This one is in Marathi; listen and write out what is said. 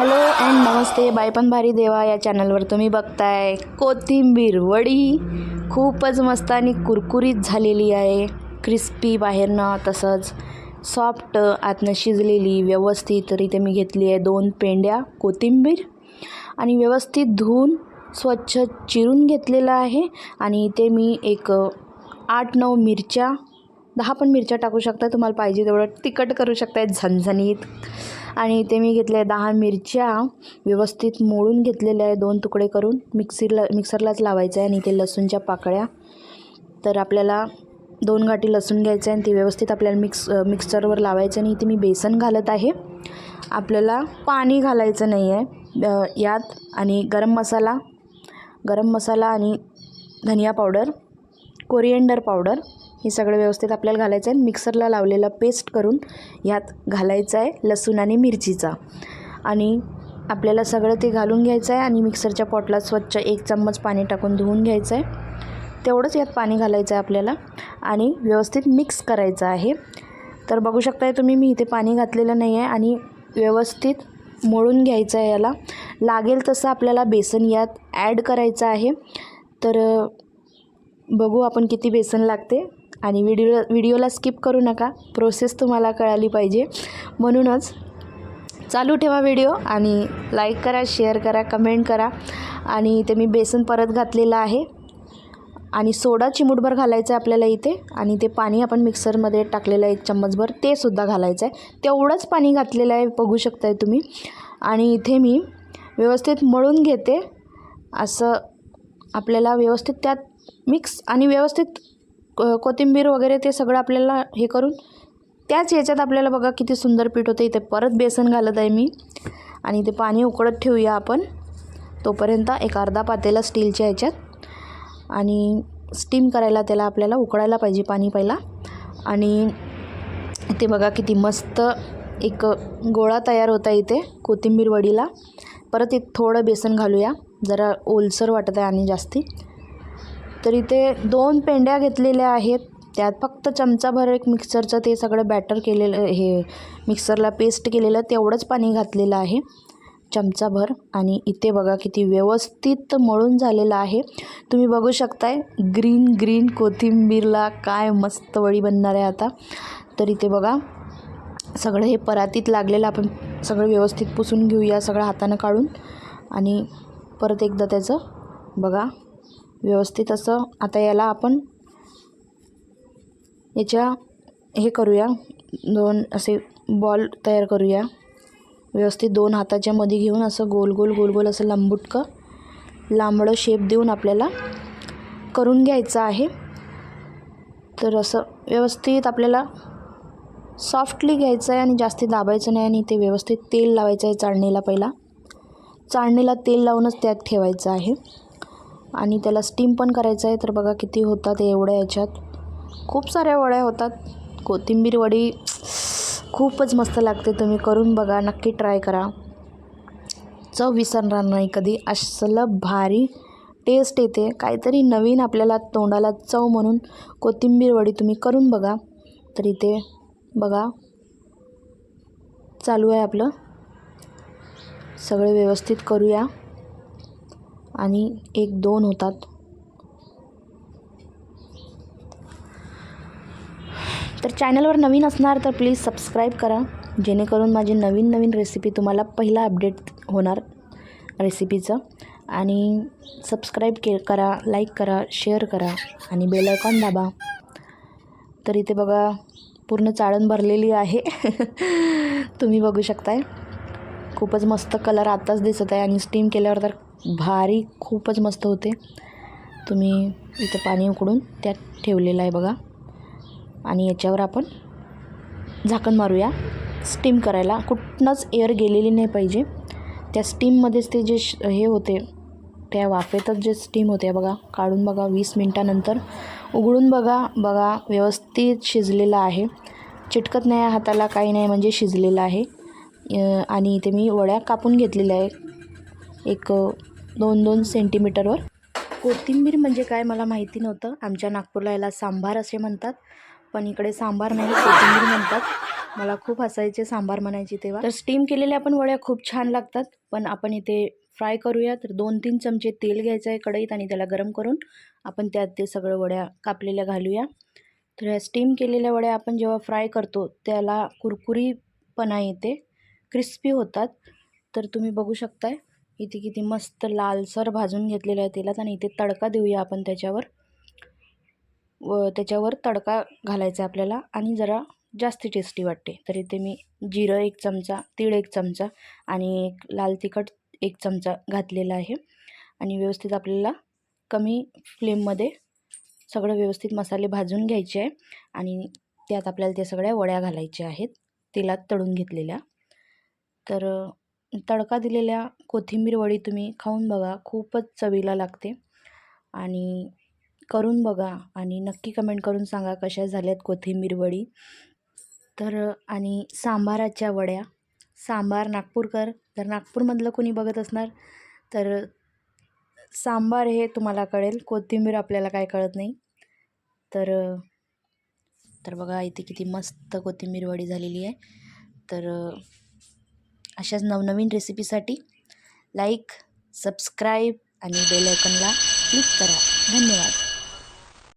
हॅलो अँड नमस्ते बायपण भारी देवा या चॅनलवर तुम्ही बघताय. कोथिंबीर वडी खूपच मस्त आणि कुरकुरीत झालेली आहे. क्रिस्पी बाहेरनं तसंच सॉफ्ट आतनं शिजलेली व्यवस्थित तर इथे मी घेतली आहे दोन पेंड्या कोथिंबीर आणि व्यवस्थित धुवून स्वच्छ चिरून घेतलेलं आहे आणि इथे मी एक आठ नऊ मिरच्या दहा पण मिरच्या टाकू शकता तुम्हाला पाहिजे तेवढं तिखट करू शकताय झणझणीत. आणि इथे मी घेतल्या दहा मिरच्या व्यवस्थित मोडून घेतलेल्या आहे दोन तुकडे करून. मिक्सीला मिक्सरलाच लावायचं आहे आणि इथे लसूणच्या पाकळ्या. तर आपल्याला दोन गाठी लसूण घ्यायचं आहे आणि ती व्यवस्थित आपल्याला मिक्स मिक्सरवर लावायचं आणि इथे मी बेसन घालत आहे. आपल्याला पाणी घालायचं नाही आहे यात आणि गरम मसाला गरम मसाला आणि धनिया पावडर कोरिएंडर पावडर हे सगळं व्यवस्थित आपल्याला घालायचं आहे. मिक्सरला लावलेला पेस्ट करून यात घालायचं आहे लसूण आणि मिरचीचा. आणि आपल्याला सगळं ते घालून घ्यायचं आहे आणि मिक्सरच्या पॉटला स्वच्छ एक चम्मच पाणी टाकून धुवून घ्यायचं आहे. तेवढंच यात पाणी घालायचं आहे आपल्याला. आणि व्यवस्थित मिक्स करायचं आहे. तर बघू शकताय तुम्ही मी इथे पाणी घातलेलं नाही आहे आणि व्यवस्थित मळून घ्यायचं आहे याला. लागेल तसं आपल्याला बेसन यात ॲड करायचं आहे. तर बघू आपण किती बेसन लागते. आणि व्हिडिओ व्हिडिओला स्किप करू नका. प्रोसेस तुम्हाला कळाली पाहिजे. म्हणूनच चालू ठेवा व्हिडिओ आणि लाईक करा शेअर करा कमेंट करा. आणि इथे मी बेसन परत घातलेलं आहे. आणि सोडा चिमूटभर घालायचं आहे आपल्याला इथे. आणि ते पाणी आपण मिक्सरमध्ये टाकलेलं आहे एक चम्मचभर. ते सुद्धा घालायचं आहे. तेवढंच पाणी घातलेलं आहे बघू शकताय तुम्ही. आणि इथे मी व्यवस्थित मळून घेते. असं आपल्याला व्यवस्थित त्यात मिक्स आणि व्यवस्थित कोथिंबीर वगैरे ते सगळं आपल्याला हे करून त्याच याच्यात आपल्याला बघा किती सुंदर पीठ होतं. इथे परत बेसन घालत आहे मी. आणि ते पाणी उकळत ठेवूया आपण. तोपर्यंत एक अर्धा पातेला स्टीलच्या ह्याच्यात. आणि स्टीम करायला त्याला आपल्याला उकळायला पाहिजे पाणी पहिला. आणि ते बघा किती मस्त एक गोळा तयार होता इथे कोथिंबीर वडीला. परत एक थोडं बेसन घालूया. जरा ओलसर वाटत आहे आणि जास्ती. तर इथे दोन पेंड्या घेतलेल्या आहेत. त्यात फक्त चमचाभर एक मिक्सरचं ते सगळं बॅटर केलेलं हे मिक्सरला पेस्ट केलेलं तेवढंच पाणी घातलेलं आहे. चमचाभर आणि इथे बघा किती व्यवस्थित मळून झालेलं आहे. तुम्ही बघू शकताय ग्रीन ग्रीन कोथिंबीरला काय मस्त वळी बनणार आहे आता. तर इथे बघा सगळं हे परातीत लागलेलं आपण सगळं व्यवस्थित पुसून घेऊया सगळं हातानं काढून. आणि परत एकदा त्याचं बघा व्यवस्थित असं. आता याला आपण याच्या हे करूया. दोन असे बॉल तयार करूया. व्यवस्थित दोन हाताच्या मध्ये घेऊन असं गोल गोल गोल गोल असं लांबुटकं लांबडं शेप देऊन आपल्याला करून घ्यायचं आहे. तर असं व्यवस्थित आपल्याला सॉफ्टली घ्यायचं आहे आणि जास्ती दाबायचं नाही आणि ते व्यवस्थित तेल लावायचं आहे चाळणीला पहिला. चाळणीला तेल लावूनच त्यात ठेवायचं आहे. आणि त्याला स्टीम पण करायचं आहे. तर बघा किती होतात एवढ्या याच्यात. खूप साऱ्या वड्या होतात. कोथिंबीर वडी खूपच मस्त लागते. तुम्ही करून बघा. नक्की ट्राय करा. चव विसरणार नाही कधी. असलं भारी टेस्ट येते. काहीतरी नवीन आपल्याला तोंडाला चव म्हणून कोथिंबीर वडी तुम्ही करून बघा. तर इथे बघा. चालू आहे आपलं. सगळे व्यवस्थित करूया. आणि एक दोन होतात. तर चॅनलवर नवीन असणार तर प्लीज सबस्क्राईब करा. जेणेकरून माझी नवीन नवीन रेसिपी तुम्हाला पहिला अपडेट होणार रेसिपीचं आणि सबस्क्राईब के करा लाईक करा शेअर करा आणि बेल आयकॉन दाबा. तर इथे बघा पूर्ण चाळण भरलेली आहे. तुम्ही बघू शकताय. खूपच मस्त कलर आत्ताच दिसत आहे आणि स्टीम केल्यावर तर भारी खूपच मस्त होते. तुम्ही इथं पाणी उकडून त्यात ठेवलेलं आहे बघा. आणि याच्यावर आपण झाकण मारूया. स्टीम करायला. कुठनंच एअर गेलेली नाही पाहिजे. त्या स्टीममध्येच ते जे श- हे होते त्या वाफेतच जे स्टीम होते बघा. काढून बघा वीस मिनटानंतर. उघडून बघा. बघा व्यवस्थित शिजलेलं आहे. चिटकत नाही आहे हाताला काही नाही म्हणजे शिजलेलं आहे. आणि इथे मी वड्या कापून घेतलेल्या आहे एक दोन दोन सेंटीमीटरवर. कोथिंबीर म्हणजे काय मला माहिती नव्हतं. आमच्या नागपूरला याला सांबार असे म्हणतात. पण इकडे सांबार नाही कोथिंबीर म्हणतात. मला खूप हसायचे सांबार म्हणायची तेव्हा. तर स्टीम केलेल्या पण वड्या खूप छान लागतात. पण आपण इथे फ्राय करूया. तर दोन तीन चमचे तेल घ्यायचं आहे कढईत आणि त्याला गरम करून आपण त्यात ते सगळं वड्या कापलेल्या घालूया. तर ह्या स्टीम केलेल्या वड्या आपण जेव्हा फ्राय करतो त्याला कुरकुरीपणा येते. क्रिस्पी होतात. तर तुम्ही बघू शकताय. इथे किती मस्त लालसर भाजून घेतलेलं आहे तेलात आणि इथे तडका देऊया आपण त्याच्यावर. व त्याच्यावर तडका घालायचा आपल्याला आणि जरा जास्त टेस्टी वाटते. तर इथे मी जिरं एक चमचा तीळ एक चमचा आणि एक लाल तिखट एक चमचा घातलेला आहे. आणि व्यवस्थित आपल्याला कमी फ्लेममध्ये सगळं व्यवस्थित मसाले भाजून घ्यायचे आहे आणि त्यात आपल्याला त्या सगळ्या वड्या घालायच्या आहेत. तेलात तळून घेतलेल्या. तर तडका दिलेल्या कोथिंबीर वडी तुम्ही खाऊन बघा खूपच चवीला लागते. आणि करून बघा आणि नक्की कमेंट करून सांगा कशा झाल्यात कोथिंबीर वडी. तर आणि सांबाराच्या वड्या. सांबार नागपूरकर जर नागपूरमधलं कोणी बघत असणार तर सांबार हे तुम्हाला कळेल कोथिंबीर आपल्याला काय कळत नाही. तर तर बघा इथे किती मस्त कोथिंबीर वडी झालेली आहे. तर अशाच नवनवीन रेसिपीसाठी लाईक सबस्क्राईब आणि बेलायकनला क्लिक करा. धन्यवाद.